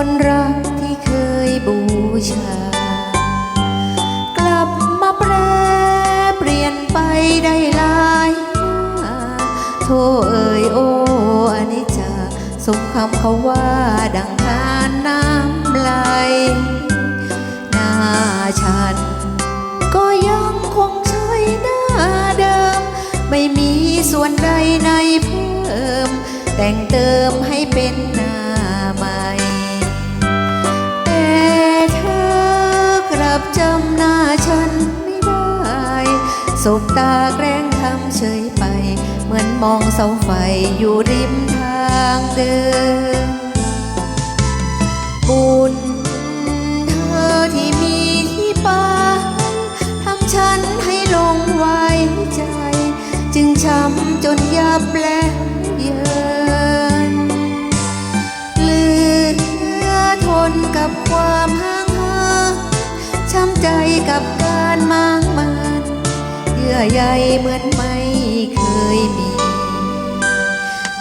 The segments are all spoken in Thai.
คนรักที่เคยบูชา กลับมาแปรเปลี่ยนไปได้หลายหน้าโทเอ่ยโอ้อนิจจาสมคำเขาว่าดังทานน้ำไหลหน้าฉัน ก็ยังคงใช้หน้าเดิม ไม่มีส่วนใดในเพิ่ม แต่งเติมให้เป็นหน้า บตาแกล้งทำเฉยไป เหมือนมองเสาไฟอยู่ริมทางเดิน บุญเธอที่มีที่ไปทำฉันให้ลงไว้ใจ จึงช้ำจนยับและเยิน อใยเหมือนไม่เคยมี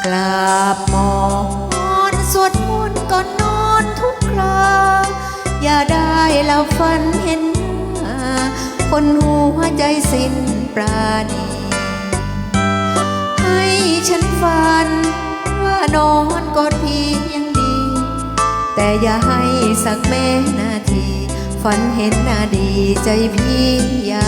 กราบหมอนสวดมนต์ก่อนนอนทุกคราอย่าได้หลับฝันเห็นนาคนหัวใจสิ้นปราณีให้ฉันฝันว่านอนกอดพี่ยังดี แต่อย่าให้สักแม่นาที ฝันเห็นนาดีใจพี่อย่า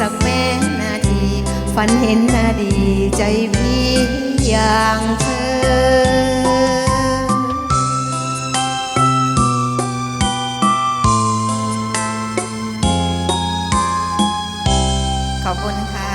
สักแม่นาที ฝันเห็นนาดีใจพี่อย่างเธอขอบคุณค่ะ